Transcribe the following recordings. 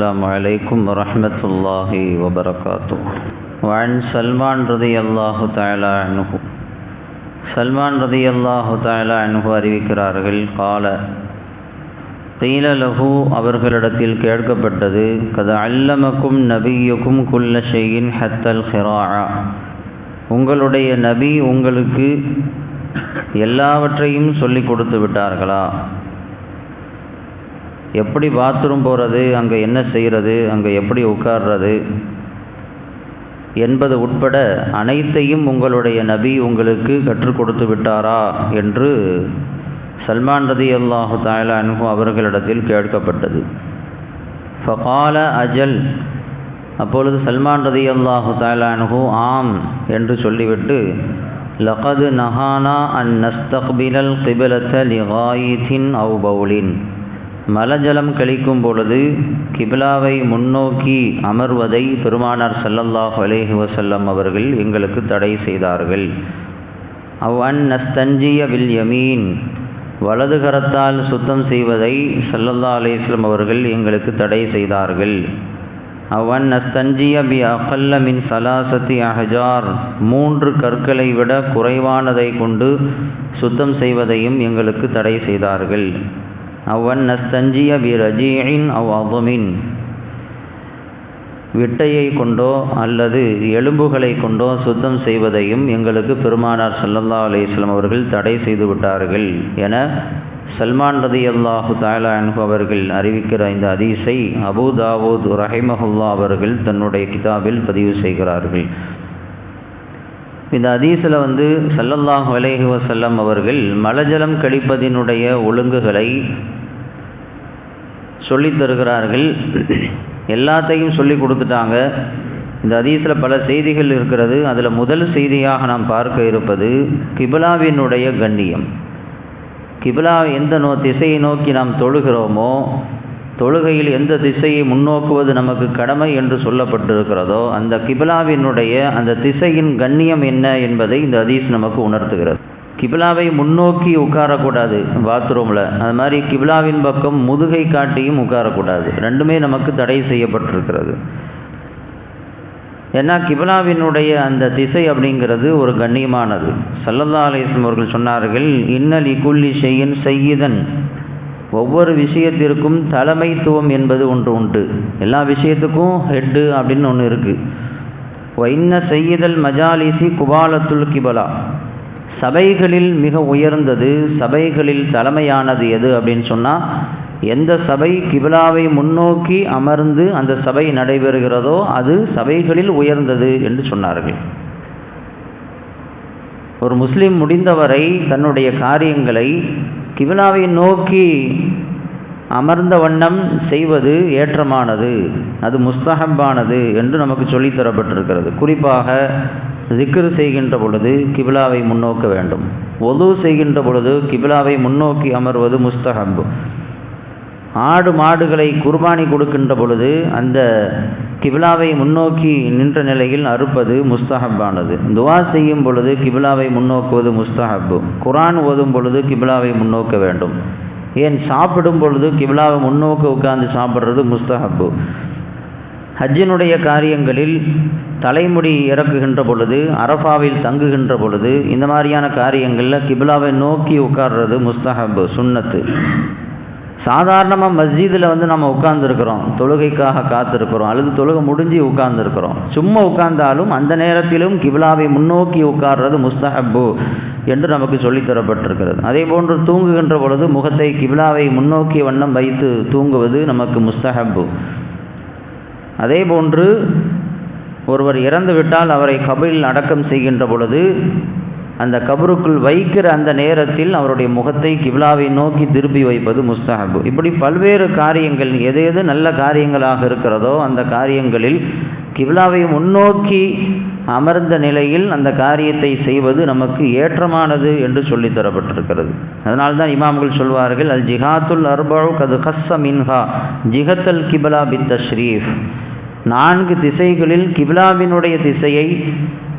السلام عليكم ورحمة الله وبركاته وعن سلمان رضي الله تعالى عنه சல்மான் ரதி அல்லாஹு தாலா அனுகு அறிவிக்கிறார்கள் கால கீல லஹு அவர்களிடத்தில் கேட்கப்பட்டது கது அல்லமக்கும் நபியுக்கும் குல்ல ஷெயின் ஹத்தல் ஹிரா உங்களுடைய நபி உங்களுக்கு எல்லாவற்றையும் சொல்லி கொடுத்து விட்டார்களா எப்படி பாத்ரூம் போகிறது அங்கே என்ன செய்கிறது அங்கே எப்படி உட்கார்றது என்பது உட்பட அனைத்தையும் உங்களுடைய நபி உங்களுக்கு கற்றுக் கொடுத்து விட்டாரா என்று சல்மான் ரதி அல்லாஹு தாயலா அனுகு அவர்களிடத்தில் கேட்கப்பட்டது. ஃபகால அஜல் அப்பொழுது சல்மான் ரதி அல்லாஹு தாயலா ஆம் என்று சொல்லிவிட்டு லகது நஹானா அன் நஸ்தக்பிலல் கிபிலத்த லிகாயித்தின் அவு பவுலின். மலஜலம் கழிக்கும் பொழுது கிபிலாவை முன்னோக்கி அமர்வதை பெருமானார் சல்லல்லாஹ் அலேஹி வசல்லம் அவர்கள் எங்களுக்கு தடை செய்தார்கள். அவ்வன் நஸ்தஞ்சிய வில் யமீன். வலது கரத்தால் சுத்தம் செய்வதை சல்லல்லா அலேஸ்லம் அவர்கள் எங்களுக்கு தடை செய்தார்கள். அவன் நஸ்தஞ்சிய பி அகல்ல மின் சலாசத்தி அஹஜார். மூன்று கற்களை விட குறைவானதை கொண்டு சுத்தம் செய்வதையும் எங்களுக்கு தடை செய்தார்கள். அவன் நஸ்தஞ்சிய பி ரஜீன் அவ் அதுமின் விட்டையை கொண்டோ அல்லது எலும்புகளை கொண்டோ சுத்தம் செய்வதையும் எங்களுக்கு பெருமானார் சல்லல்லா அலிஸ்லாம் அவர்கள் தடை செய்து விட்டார்கள் என சல்மான் ரதி அல்லாஹு தாலா அவர்கள் அறிவிக்கிற இந்த அதீஸை அபு தாவூத் ரஹிமஹுல்லா அவர்கள் தன்னுடைய கிதாபில் பதிவு செய்கிறார்கள். இந்த அதீஸில் வந்து சல்லல்லாஹ் அலேஹி வசல்லம் அவர்கள் மலஜலம் கழிப்பதினுடைய ஒழுங்குகளை சொல்லித் தருகிறார்கள். எல்லாத்தையும் சொல்லி கொடுத்துட்டாங்க. இந்த அதீஸில் பல செய்திகள் இருக்கிறது. அதில் முதல் செய்தியாக நாம் பார்க்க இருப்பது கிபிலாவினுடைய கண்ணியம். கிபிலா எந்த நோ திசையை நோக்கி நாம் தொழுகிறோமோ தொழுகையில் எந்த திசையை முன்னோக்குவது நமக்கு கடமை என்று சொல்லப்பட்டிருக்கிறதோ அந்த கிபிலாவினுடைய அந்த திசையின் கண்ணியம் என்ன என்பதை இந்த அதீஸ் நமக்கு உணர்த்துகிறது. கிபிலாவை முன்னோக்கி உட்காரக்கூடாது பாத்ரூமில் அது மாதிரி கிபிலாவின் பக்கம் முதுகை காட்டியும் உட்காரக்கூடாது. ரெண்டுமே நமக்கு தடை செய்யப்பட்டிருக்கிறது. ஏன்னா கிபிலாவினுடைய அந்த திசை அப்படிங்கிறது ஒரு கண்ணியமானது. சல்லல்லா அலிஸ்லம் அவர்கள் சொன்னார்கள் இன்னல் இக்குல்லி செய்யன் செய்யுதன் ஒவ்வொரு விஷயத்திற்கும் தலைமைத்துவம் என்பது ஒன்று உண்டு. எல்லா விஷயத்துக்கும் ஹெட்டு அப்படின்னு ஒன்று இருக்குது என்ன செய்யுதல் மஜாலிசி குபாலத்துல் கிபலா. சபைகளில் மிக உயர்ந்தது சபைகளில் தலைமையானது எது அப்படின்னு சொன்னால் எந்த சபை கிபிலாவை முன்னோக்கி அமர்ந்து அந்த சபை நடைபெறுகிறதோ அது சபைகளில் உயர்ந்தது என்று சொன்னார்கள். ஒரு முஸ்லீம் முடிந்தவரை தன்னுடைய காரியங்களை கிபிலாவை நோக்கி அமர்ந்த வண்ணம் செய்வது ஏற்றமானது. அது முஸ்தஹப்பானது என்று நமக்கு சொல்லித்தரப்பட்டிருக்கிறது குறிப்பாக ஜிக்ரு செய்கின்ற பொழுது கிபிலாவை முன்னோக்க வேண்டும். ஒது செய்கின்ற பொழுது கிபிலாவை முன்னோக்கி அமர்வது முஸ்தஹப் ஆடு மாடுகளை குர்பானி கொடுக்கின்ற பொழுது அந்த கிபிலாவை முன்னோக்கி நின்ற நிலையில் அறுப்பது முஸ்தஹப்பானது. துவா செய்யும் பொழுது கிபிலாவை முன்னோக்குவது முஸ்தஹப்பு. குரான் ஓதும் பொழுது கிபிலாவை முன்னோக்க வேண்டும். ஏன் சாப்பிடும் பொழுது கிபிலாவை முன்னோக்க உட்கார்ந்து சாப்பிட்றது முஸ்தஹப்பு. ஹஜ்ஜினுடைய காரியங்களில் தலைமுடி இறக்குகின்ற பொழுது அரஃபாவில் தங்குகின்ற பொழுது இந்த மாதிரியான காரியங்களில் கிபிலாவை நோக்கி உட்கார்றது முஸ்தஹப்பு சுன்னத்து. சாதாரணமாக மஸ்ஜிதில் வந்து நம்ம உட்கார்ந்துருக்கிறோம் தொழுகைக்காக காத்திருக்கிறோம் அல்லது தொழுகை முடிஞ்சு உட்கார்ந்துருக்கிறோம். சும்மா உட்கார்ந்தாலும் அந்த நேரத்திலும் கிபிலாவை முன்னோக்கி உட்கார்றது முஸ்தஹப்பு. என்று நமக்கு சொல்லித்தரப்பட்டிருக்கிறது அதே போன்று தூங்குகின்ற பொழுது முகத்தை கிபிலாவை முன்னோக்கிய வண்ணம் வைத்து தூங்குவது நமக்கு முஸ்தஹப்பு. அதே போன்று ஒருவர் இறந்து விட்டால் அவரை கபிலில் அடக்கம் செய்கின்ற பொழுது அந்த கபருக்குள் வைக்கிற அந்த நேரத்தில் அவருடைய முகத்தை கிபிலாவை நோக்கி திருப்பி வைப்பது முஸ்தஹபு இப்படி பல்வேறு காரியங்கள் எது எது நல்ல காரியங்களாக இருக்கிறதோ அந்த காரியங்களில் கிபிலாவை முன்னோக்கி அமர்ந்த நிலையில் அந்த காரியத்தை செய்வது நமக்கு ஏற்றமானது என்று சொல்லித் தரப்பட்டிருக்கிறது. அதனால்தான் இமாம்கள் சொல்வார்கள் அல் ஜிஹாத்துல் அர்பழு கது ஹஸ்ஸ மின்ஹா ஜிஹத்தல் கிபிலா பித் ஷரீஃப் நான்கு திசைகளில் கிபிலாவினுடைய திசையை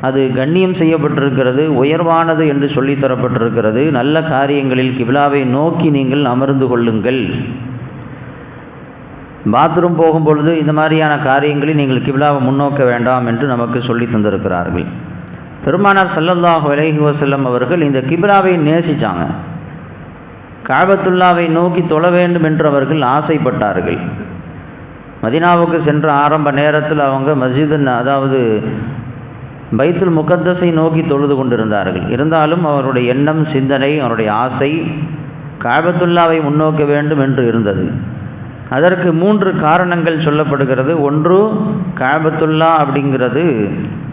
அது கண்ணியம் செய்யப்பட்டிருக்கிறது உயர்வானது என்று சொல்லித் தரப்பட்டிருக்கிறது. நல்ல காரியங்களில் கிபிலாவை நோக்கி நீங்கள் அமர்ந்து கொள்ளுங்கள். பாத்ரூம் போகும் பொழுது இந்த மாதிரியான காரியங்களில் நீங்கள் கிபிலாவை முன்னோக்க வேண்டாம் என்று நமக்கு சொல்லி தந்திருக்கிறார்கள். பெருமானார் சல்லல்லாஹ் அலைஹி வசல்லம் அவர்கள் இந்த கிபிலாவை நேசித்தாங்க காபத்துல்லாவை நோக்கி தொழ வேண்டும் என்று அவர்கள் ஆசைப்பட்டார்கள். மதினாவுக்கு சென்ற ஆரம்ப நேரத்தில் அவங்க மஸ்ஜிது அதாவது பைத்துல் முகத்தஸை நோக்கி தொழுது கொண்டிருந்தார்கள். இருந்தாலும் அவருடைய எண்ணம் சிந்தனை அவருடைய ஆசை காபத்துல்லாவை முன்னோக்க வேண்டும் என்று இருந்தது. அதற்கு மூன்று காரணங்கள் சொல்லப்படுகிறது. ஒன்று காபத்துல்லா அப்படிங்கிறது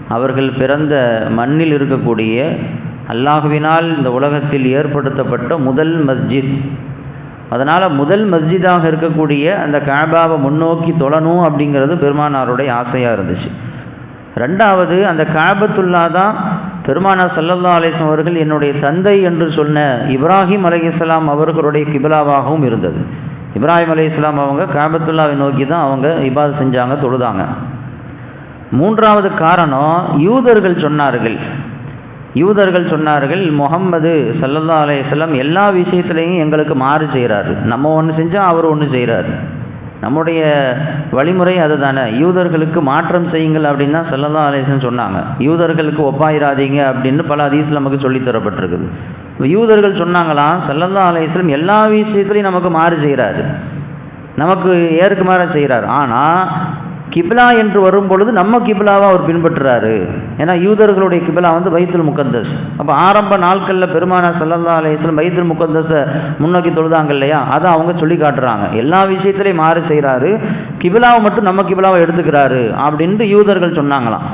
அவர்கள் பிறந்த மண்ணில் இருக்கக்கூடிய அல்லாஹுவினால் இந்த உலகத்தில் ஏற்படுத்தப்பட்ட முதல் மஸ்ஜித். அதனால் முதல் மஸ்ஜிதாக இருக்கக்கூடிய அந்த காபாவை முன்னோக்கி தொழணும் அப்படிங்கிறது பெருமானாருடைய ஆசையாக இருந்துச்சு. ரெண்டாவது அந்த காபத்துல்லா தான் பெருமானார் சல்லல்லா அலிஸ்லாம் அவர்கள் என்னுடைய தந்தை என்று சொன்ன இப்ராஹிம் அலையாம் அவர்களுடைய கிபிலாவாகவும் இருந்தது. இப்ராஹிம் அலி இஸ்லாம் அவங்க காபத்துல்லாவை நோக்கி தான் அவங்க இபாத் செஞ்சாங்க தொழுதாங்க. மூன்றாவது காரணம் யூதர்கள் சொன்னார்கள். யூதர்கள் சொன்னார்கள் முகம்மது சல்லல்லா அலையம் எல்லா விஷயத்துலையும் எங்களுக்கு மாறு செய்கிறாரு நம்ம ஒன்று செஞ்சால் அவர் ஒன்று செய்கிறாரு நம்முடைய வழிமுறை அதுதானே. யூதர்களுக்கு மாற்றம் செய்யுங்கள் அப்படின்னு தான் சல்லல்லா அலேசன் சொன்னாங்க. யூதர்களுக்கு ஒப்பாயிராதீங்க அப்படின்னு பல அதீஸ் நமக்கு சொல்லித் தரப்பட்டிருக்குது. யூதர்கள் சொன்னாங்களாம் சல்லல்லா அலேஸ்லம் எல்லா விஷயத்துலையும் நமக்கு மாறு செய்கிறாரு நமக்கு ஏற்கு மாற செய்கிறார் ஆனால் கிபிலா என்று வரும் பொழுது நம்ம கிபிலாவை அவர் பின்பற்றுறாரு. ஏன்னா யூதர்களுடைய கிபிலா வந்து பைத்துல் முகந்தஸ் அப்போ ஆரம்ப நாட்களில் பெருமானா சல்லல்லா அலையத்தில் பைத்துல் முகந்தஸை முன்னோக்கி தொழுதாங்க இல்லையா? அதை அவங்க சொல்லி காட்டுறாங்க. எல்லா விஷயத்திலையும் மாறு செய்கிறாரு கிபிலாவை மட்டும் நம்ம கிபிலாவை எடுத்துக்கிறாரு அப்படின்ட்டு யூதர்கள் சொன்னாங்களாம்.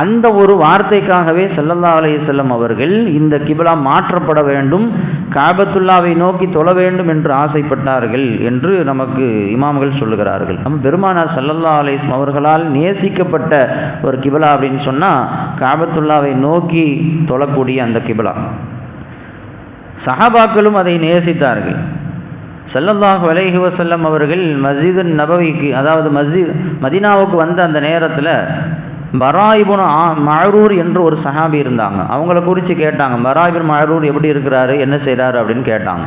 அந்த ஒரு வார்த்தைக்காகவே செல்லல்லா அலைய செல்லம் அவர்கள் இந்த கிபிலா மாற்றப்பட வேண்டும் காபத்துல்லாவை நோக்கி தொழ வேண்டும் என்று ஆசைப்பட்டார்கள் என்று நமக்கு இமாம்கள் சொல்லுகிறார்கள். நம்ம பெருமானார் சல்லல்லா அலிஸ்லாம் அவர்களால் நேசிக்கப்பட்ட ஒரு கிபிலா அப்படின்னு சொன்னால் காபத்துல்லாவை நோக்கி தொழக்கூடிய அந்த கிபிலா. சஹாபாக்களும் அதை நேசித்தார்கள். செல்லல்லாஹு அலைஹி வசல்லம் அவர்கள் மஸ்ஜிது நபவிக்கு அதாவது மஸ்ஜித் மதினாவுக்கு வந்த அந்த நேரத்தில் பராயிபுன் மழரூர் என்று ஒரு சஹாபி இருந்தாங்க. அவங்கள குறித்து கேட்டாங்க பராயிபுன் மழரூர் எப்படி இருக்கிறாரு? என்ன செய்கிறாரு அப்படின்னு கேட்டாங்க.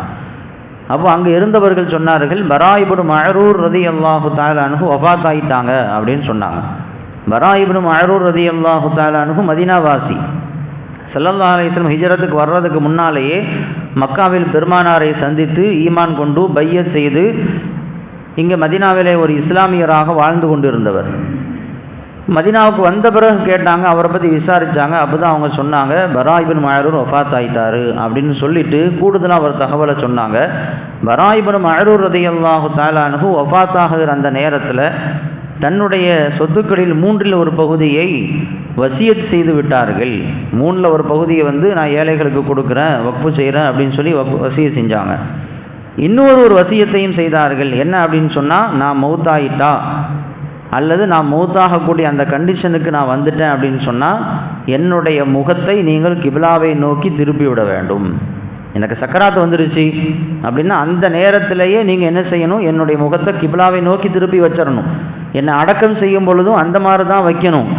அப்போ அங்கே இருந்தவர்கள் சொன்னார்கள் பராயிபுன் மழரூர் ரதி அல்லாஹு தாலானுகு ஒபாத்தாயிட்டாங்க அப்படின்னு சொன்னாங்க. பராயிபுன் மழரூர் ரதி அல்லாஹு தாலானுகு மதினாவாசி. செல்லல்லா அலிஸ்லம் ஹிஜரத்துக்கு வர்றதுக்கு முன்னாலேயே மக்காவில் பெருமானாரை சந்தித்து ஈமான் கொண்டு பையத் செய்து இங்கே மதினாவிலே ஒரு இஸ்லாமியராக வாழ்ந்து கொண்டிருந்தவர். மதினாவுக்கு வந்த பிறகு கேட்டாங்க அவரை பற்றி விசாரித்தாங்க அப்போ தான் அவங்க சொன்னாங்க பராயிபின் மயரூர் ஒஃபாத் ஆயிட்டாரு அப்படின்னு சொல்லிட்டு கூடுதலாக ஒரு தகவலை சொன்னாங்க. பராயிபின் மயரூர் ரதையல்லாஹு தாலானு ஒஃபாத் ஆகுகிற அந்த நேரத்தில் தன்னுடைய சொத்துக்களில் மூன்றில் ஒரு பகுதியை வசியத் செய்து விட்டார்கள். மூணில் ஒரு பகுதியை வந்து நான் ஏழைகளுக்கு கொடுக்குறேன் வப்பு செய்கிறேன் அப்படின்னு சொல்லி வப்பு வசிய செஞ்சாங்க. இன்னொரு ஒரு வசியத்தையும் செய்தார்கள். என்ன அப்படின்னு சொன்னால் நான் மௌத்தாயிட்டா? அல்லது நான் மூத்தாகக்கூடிய அந்த கண்டிஷனுக்கு நான் வந்துட்டேன் அப்படின்னு சொன்னால் என்னுடைய முகத்தை நீங்கள் கிபிலாவை நோக்கி திருப்பி விட வேண்டும். எனக்கு சக்கராத்து வந்துருச்சு அப்படின்னா அந்த நேரத்திலேயே நீங்கள் என்ன செய்யணும்? என்னுடைய முகத்தை கிபிலாவை நோக்கி திருப்பி வச்சிடணும். என்னை அடக்கம் செய்யும் பொழுதும் அந்த மாதிரி தான் வைக்கணும்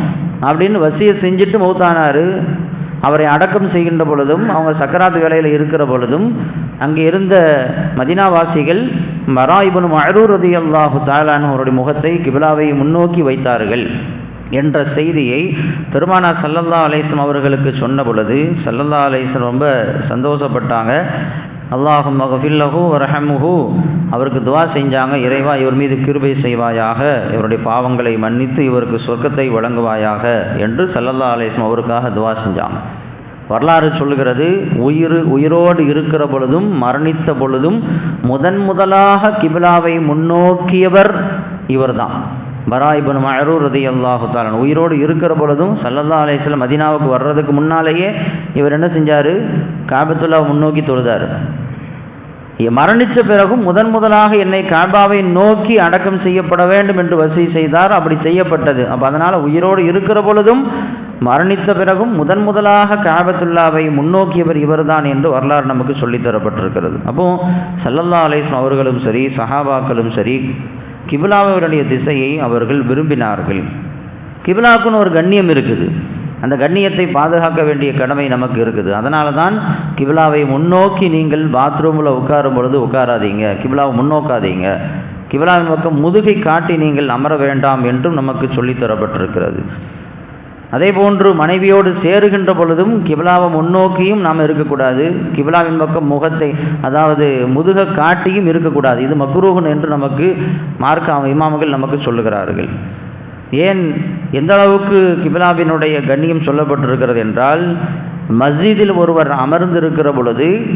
அப்படின்னு வசியை செஞ்சுட்டு மௌத்தானார். அவரை அடக்கம் செய்கின்ற பொழுதும் அவங்க சக்கராத்து வேலையில் இருக்கிற பொழுதும் அங்கே இருந்த மதினாவாசிகள் மராயிபுன் மழரூர் ரதி அல்லாஹு தாலான் அவருடைய முகத்தை கிபிலாவை முன்னோக்கி வைத்தார்கள் என்ற செய்தியை பெருமானா சல்லல்லா அலேஸ்லம் அவர்களுக்கு சொன்ன பொழுது சல்லல்லா அலேஸ்லம் ரொம்ப சந்தோஷப்பட்டாங்க. அல்லாஹும் மகஃபில்லஹு ரஹமுஹு அவருக்கு துவா செஞ்சாங்க. இறைவா இவர் மீது கிருபை செய்வாயாக. இவருடைய பாவங்களை மன்னித்து இவருக்கு சொர்க்கத்தை வழங்குவாயாக என்று சல்லல்லா அலேஸ்லம் அவருக்காக துவா செஞ்சாங்க. வரலாறு சொல்லுகிறது உயிர் உயிரோடு இருக்கிற பொழுதும் மரணித்த பொழுதும் முதன் முதலாக கிபிலாவை முன்னோக்கியவர் இவர்தான். பராயிபன் மழரூர் ரதி அல்லாஹு தாலன் உயிரோடு இருக்கிற பொழுதும் சல்லல்லா அலேஸ்லம் மதினாவுக்கு வர்றதுக்கு முன்னாலேயே இவர் என்ன செஞ்சார்? காபத்துல்லா முன்னோக்கி தொழுதார். மரணித்த பிறகும் முதன் முதலாக என்னை காபாவை நோக்கி அடக்கம் செய்யப்பட வேண்டும் என்று வசதி செய்தார். அப்படி செய்யப்பட்டது. அப்போ அதனால் உயிரோடு இருக்கிற பொழுதும் மரணித்த பிறகும் முதன் முதலாக காபத்துல்லாவை முன்னோக்கியவர் இவர்தான் என்று வரலாறு நமக்கு சொல்லித் தரப்பட்டிருக்கிறது. சல்லல்லா அலேஸ்லம் அவர்களும் சரி சஹாபாக்களும் சரி கிபிலாவுடைய திசையை அவர்கள் விரும்பினார்கள். கிபிலாவுக்குன்னு ஒரு கண்ணியம் இருக்குது. அந்த கண்ணியத்தை பாதுகாக்க வேண்டிய கடமை நமக்கு இருக்குது. அதனால தான் கிபிலாவை முன்னோக்கி நீங்கள் பாத்ரூமில் உட்காரும் பொழுது உட்காராதீங்க. கிபிலாவை முன்னோக்காதீங்க. கிபிலாவின் பக்கம் முதுகை காட்டி நீங்கள் அமர வேண்டாம் என்றும் நமக்கு சொல்லித் தரப்பட்டிருக்கிறது. அதே போன்று மனைவியோடு சேருகின்ற பொழுதும் கிபிலாவை முன்னோக்கியும் நாம் இருக்கக்கூடாது. கிபிலாவின் பக்கம் முகத்தை அதாவது முதுக காட்டியும் இருக்கக்கூடாது. இது மக்ரூகன் என்று நமக்கு மார்க்க இமாமகள் நமக்கு சொல்லுகிறார்கள். ஏன் எந்த அளவுக்கு கிபிலாவினுடைய கண்ணியம் சொல்லப்பட்டிருக்கிறது என்றால் மஸ்ஜிதில் ஒருவர் அமர்ந்திருக்கிற பொழுது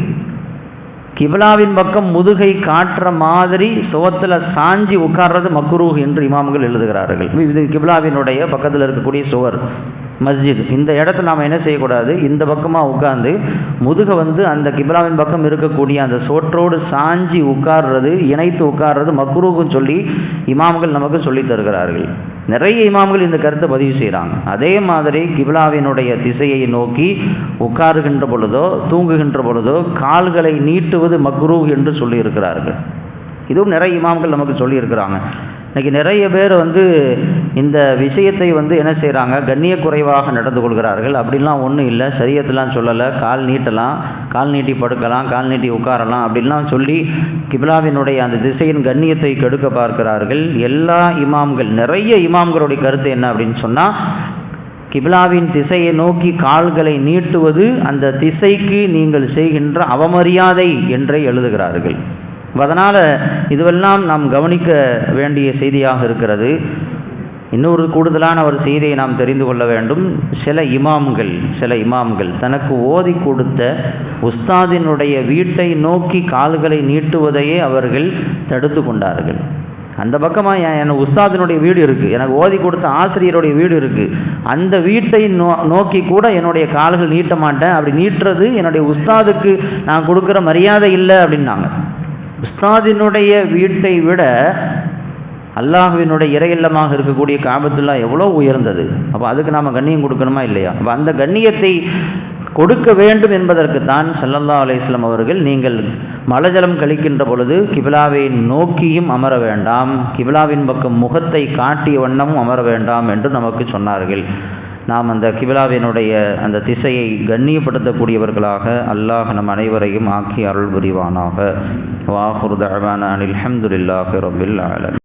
கிபிலாவின் பக்கம் முதுகை காட்டுற மாதிரி சுவத்தில் சாஞ்சி உட்கார்றது மக்ரூஹ் என்று இமாம்கள் எழுதுகிறார்கள். இது கிபிலாவினுடைய பக்கத்தில் இருக்கக்கூடிய சுவர். மஸ்ஜித். இந்த இடத்துல நாம் என்ன செய்யக்கூடாது? இந்த பக்கமாக உட்காந்து முதுகை வந்து அந்த கிபிலாவின் பக்கம் இருக்கக்கூடிய அந்த சோற்றோடு சாஞ்சி உட்கார்றது இணைத்து உட்கார்றது மக்ரூஹுன்னு சொல்லி இமாம்கள் நமக்கு சொல்லித் தருகிறார்கள். நிறைய இமாம்கள் இந்த கருத்தை பதிவு செய்கிறாங்க அதே மாதிரி கிபிலாவினுடைய திசையை நோக்கி உட்காருகின்ற பொழுதோ தூங்குகின்ற பொழுதோ கால்களை நீட்டுவது மக்ரூ என்று சொல்லியிருக்கிறார்கள். இதுவும் நிறைய இமாம்கள் நமக்கு சொல்லியிருக்கிறாங்க. இன்றைக்கி நிறைய பேர் வந்து இந்த விஷயத்தை வந்து என்ன செய்கிறாங்க கண்ணிய குறைவாக நடந்து கொள்கிறார்கள். அப்படிலாம் ஒன்றும் இல்லை. சரியத்தெலாம் சொல்லலை. கால் நீட்டலாம். கால் நீட்டி படுக்கலாம். கால் நீட்டி உட்காரலாம். அப்படின்லாம் சொல்லி கிபிலாவினுடைய அந்த திசையின் கண்ணியத்தை கெடுக்க பார்க்கிறார்கள். எல்லா இமாம்கள் நிறைய இமாம்களுடைய கருத்து என்ன அப்படின்னு சொன்னால் கிபிலாவின் திசையை நோக்கி கால்களை நீட்டுவது அந்த திசைக்கு நீங்கள் செய்கின்ற அவமரியாதை என்றே எழுதுகிறார்கள். அதனால் இதுவெல்லாம் நாம் கவனிக்க வேண்டிய செய்தியாக இருக்கிறது. இன்னொரு கூடுதலான ஒரு செய்தியை நாம் தெரிந்து கொள்ள வேண்டும். சில இமாம்கள் சில இமாம்கள் தனக்கு ஓதி கொடுத்த உஸ்தாதினுடைய வீட்டை நோக்கி கால்களை நீட்டுவதையே அவர்கள் தடுத்து கொண்டார்கள். அந்த பக்கமாக என் உஸ்தாதினுடைய வீடு இருக்குது எனக்கு ஓதி கொடுத்த ஆசிரியருடைய வீடு இருக்குது அந்த வீட்டை நோ நோக்கி கூட என்னுடைய கால்கள் நீட்ட மாட்டேன். அப்படி நீட்டுறது என்னுடைய உஸ்தாதுக்கு நான் கொடுக்குற மரியாதை இல்லை அப்படின்னாங்க. உஸ்தாதினுடைய வீட்டை விட அல்லாஹுவினுடைய இறையில்லமாக இருக்கக்கூடிய காபத்துல்லா எவ்வளோ உயர்ந்தது. அப்போ அதுக்கு நாம் கண்ணியம் கொடுக்கணுமா இல்லையா? அப்போ அந்த கண்ணியத்தை கொடுக்க வேண்டும் என்பதற்கு தான் சல்லல்லா அலையம் அவர்கள் நீங்கள் மலஜலம் கழிக்கின்ற பொழுது கிபிலாவை நோக்கியும் அமர வேண்டாம். கிபிலாவின் பக்கம் முகத்தை காட்டிய வண்ணமும் அமர வேண்டாம் என்று நமக்கு சொன்னார்கள். நாம் அந்த கிபிலாவினுடைய அந்த திசையை கண்ணியப்படுத்தக்கூடியவர்களாக அல்லாஹ் நம் அனைவரையும் ஆக்கி அருள் புரிவானாக வாஹுர் தஹவான அனில் அஹமதுல்லாஹி ரபில் ஆலம்.